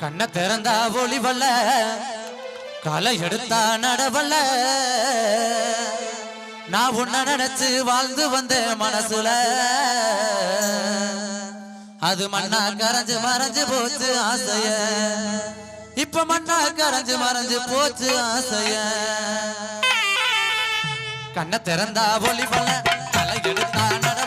கண்ணை திறந்தா ஒளி வல்ல கலை எடுத்தா நடவல்ல நான் உன்ன நினைச்சு வாழ்ந்து வந்தேன் மனசுல. அது மண்ணா கரைஞ்சு மறைஞ்சு போச்சு ஆசைய. இப்ப மண்ணா கரைஞ்சு மறைஞ்சு போச்சு ஆசைய. கண்ணை திறந்தா ஒளி வல்ல கலை எடுத்தா நட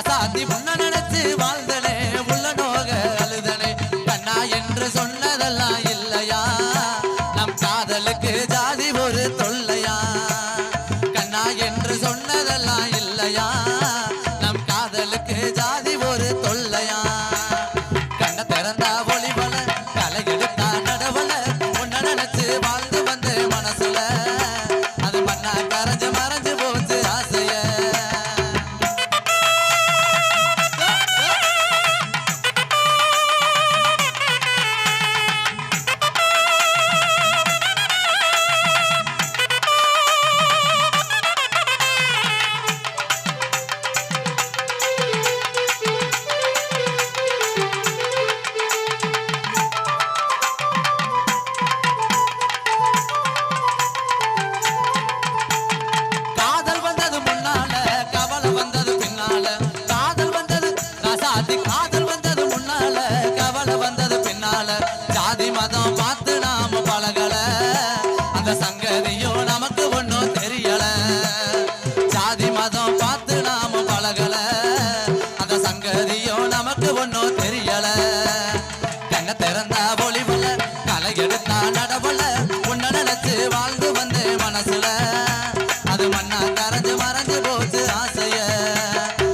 ராசாத்தி முன்ன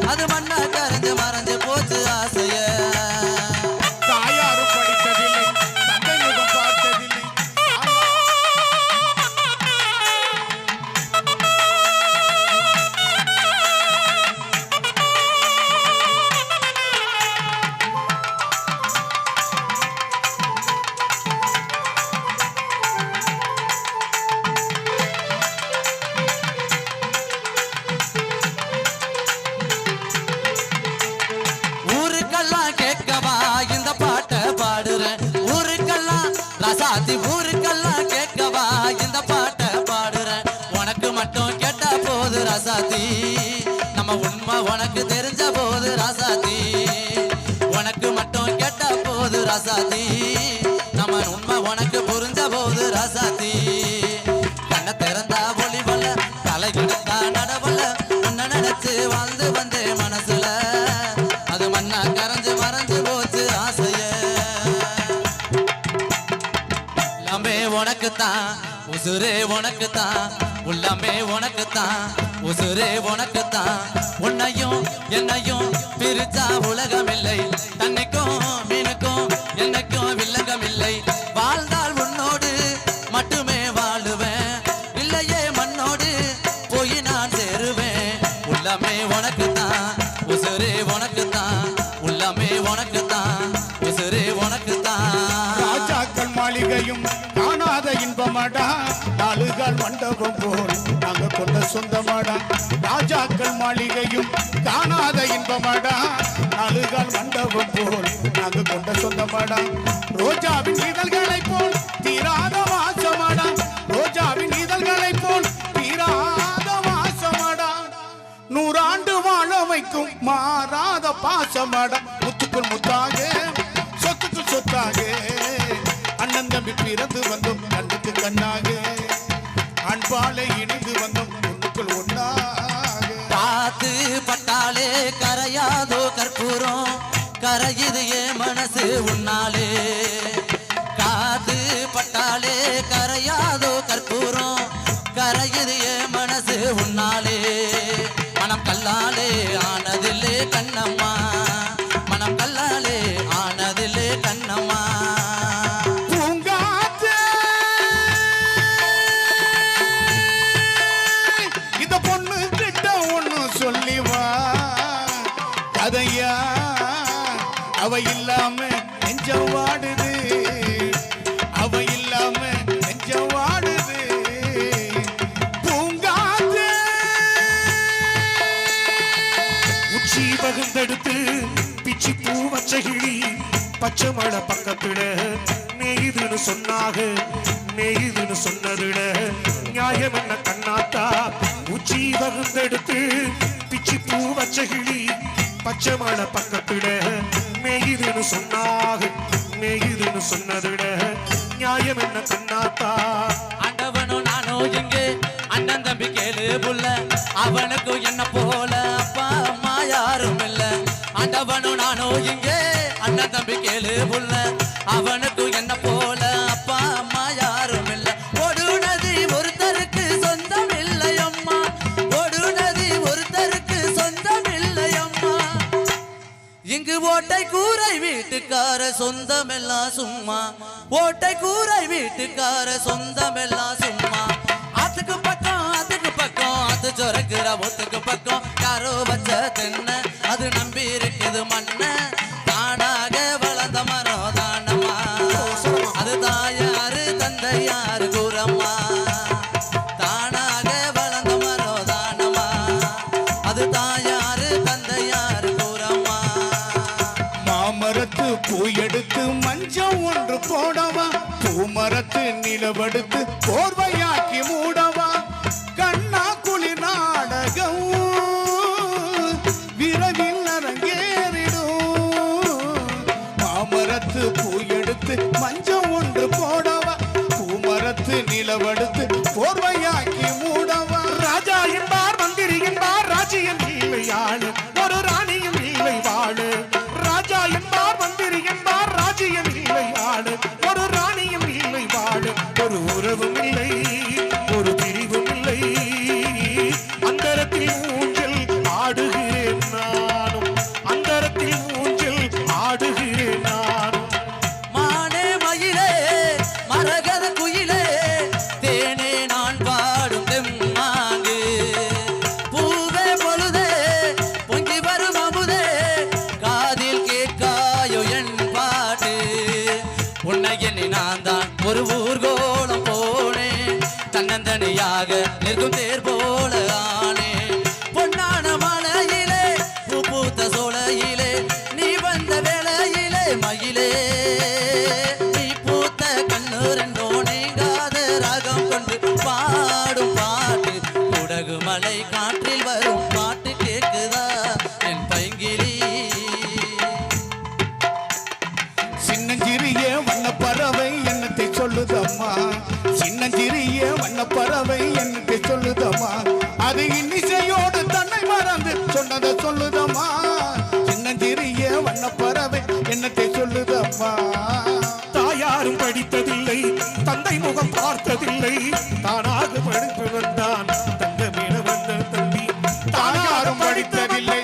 அது மண் வாழ்ந்து வந்தே மனசுல. அது மண்ணா கரைஞ்சு மறைஞ்சு போச்சு ஆசைய. எல்லாமே உனக்குத்தான் உசுரே உனக்குத்தான் உள்ளமே உனக்குத்தான் உசுரே உனக்குத்தான். உன்னையும் என்னையும் பிரிச்சா உலக எங்கேயும் காணாத இன்பமாடா. நாலுகால் மண்டபம் போல் நாங்க கொண்ட சொந்தமாடா. ராஜாக்கள் மாளிகையும் காணாத இன்பமாடா. நாலுகால் மண்டபம் போல் நாங்க கொண்ட சொந்தமாடா. ரோஜாவின் இதழ்களை போல் தீராத வாசமாடா. ரோஜாவின் இதழ்களை போல் தீராத வாசமாடா. நூறாண்டு வாழ வைக்கும் மாறாத பாசமாடா. முத்துக்குள் முத்தாக சொத்துக்குள் சொத்தாக அண்ணன் தம்பி பிறந்து வந்தோம் கண்ணுக்கு கண்ணாக. அன்பாலை இணைந்து வந்தோம் ஒன்றுக்குள் ஒன்றாக பார்த்து பட்டாலே கரையாதோ கற்பூரம். கரையுது ஏ மனசு உன்னாலே. காத்து பட்டாலே கரை அவ இல்லாம நெஞ்சம் வாடுது. அவ இல்லாம நெஞ்சம் வாடுது. பூங்காற்றே. உச்சி பகுந்தெடுத்து பிச்சி பூ வச்சகிழி பச்சை மழை பக்கத்துல நெய்துன்னு சொன்னாக நெய்துன்னு சொன்னதுல நியாயம் என்ன கண்ணாத்தா? உச்சி பகுந்தெடுத்து பிச்சி பூ வச்சகிழி பச்சை மழை பக்கத்துல நெய்துன்னு சொன்னாக நெய்துன்னு சொன்னதுல நியாயம் என்ன கண்ணாத்தா? ஆண்டவனும் நானும் இங்கே. அண்ணன் தம்பி கேளு புள்ள. அவனுக்கு என்ன போல? இங்கு ஓட்டை கூரை வீட்டுக்கார சொந்தமெல்லாம் சும்மா. ஓட்டை கூரை வீட்டுக்கார சொந்தமெல்லாம் சும்மா. ஆத்துக்கு பக்கம் அதுக்கு பக்கம் அது சொரக்குற ஒத்துக்கு பக்கம். யாரோ வச்ச தென்ன அது நம்பி இருக்குது மண்ண. பூ எடுத்து மஞ்சம் ஒன்று போடவா? பூமரத்து நிலவெடுத்து போர்வையாக்கி மூடவா? எண்ணி நான் தான் ஒரு ஊர்கோலம் போனேன். தன்னந்தனியாக நிற்கும் தேர் போல ஆனே பொன்னான மலையிலே பூ பூத்த சோலையிலே நீ வந்த வேளையிலே மயிலே. நீ பூத்த கண்ணு ரெண்டோ நீங்காத ராகம் கொண்டு பாடும் பாட்டு. குடகு மலை காற்றில் மறந்து சொன்னதை சொல்லுதம்மா. சின்னஞ்சிறிய வண்ண பறவை என்னத்தை சொல்லுதம்மா. தாயாரும் படித்ததில்லை தந்தை முகம் பார்த்ததில்லை. தானாக படித்து வந்தான் தங்கமேல வந்த தம்பி. தாயாரும் படித்ததில்லை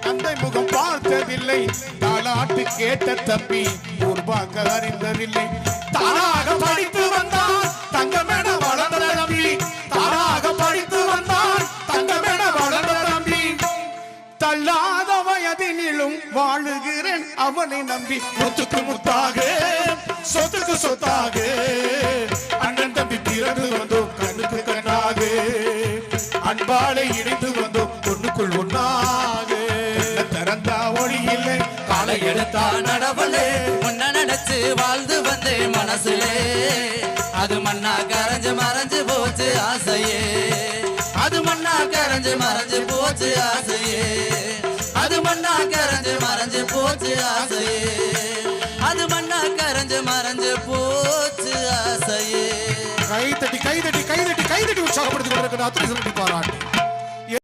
தந்தை முகம் பார்த்ததில்லை. தாளாட்டு கேட்ட தம்பி ஊர்பாக்க அறிந்ததில்லை. தானாக படித்து வந்தான் தங்கமேல வயதினிலும் வாழுகிறேன் அவனை நம்பி. முத்துக்கு முத்தாக சொத்துக்கு சொத்தாக. அண்ணன் தம்பி பிறந்து வந்தோம் கண்ணுக்கு கண்ணாக. அன்பாலை இணைந்து வந்தோம் ஒண்ணுக்குள் ஒண்ணாக திறந்தா ஒளி இல்லை காலை எடுத்தா நடவலே முன்ன நினைச்சு வாழ்ந்து வந்தேன் மனசுலே. அது மண்ணா கரைஞ்சு மறைஞ்சு போச்சு ஆசையே. அது மண்ணா கரைஞ்சு மறைஞ்சு போச்சு ஆசையே. மண்ணா கரைஞ்சு மறைஞ்சு போச்சு ஆசையே. அது மண்ணா கரைஞ்சு மறைஞ்சு போச்சு ஆசையே. கை தட்டி கை தட்டி கை தட்டி கை தட்டி உற்சாகப்படுத்தி கொண்டிருக்கிற அத்தனை சிறப்பு பாராட்டு.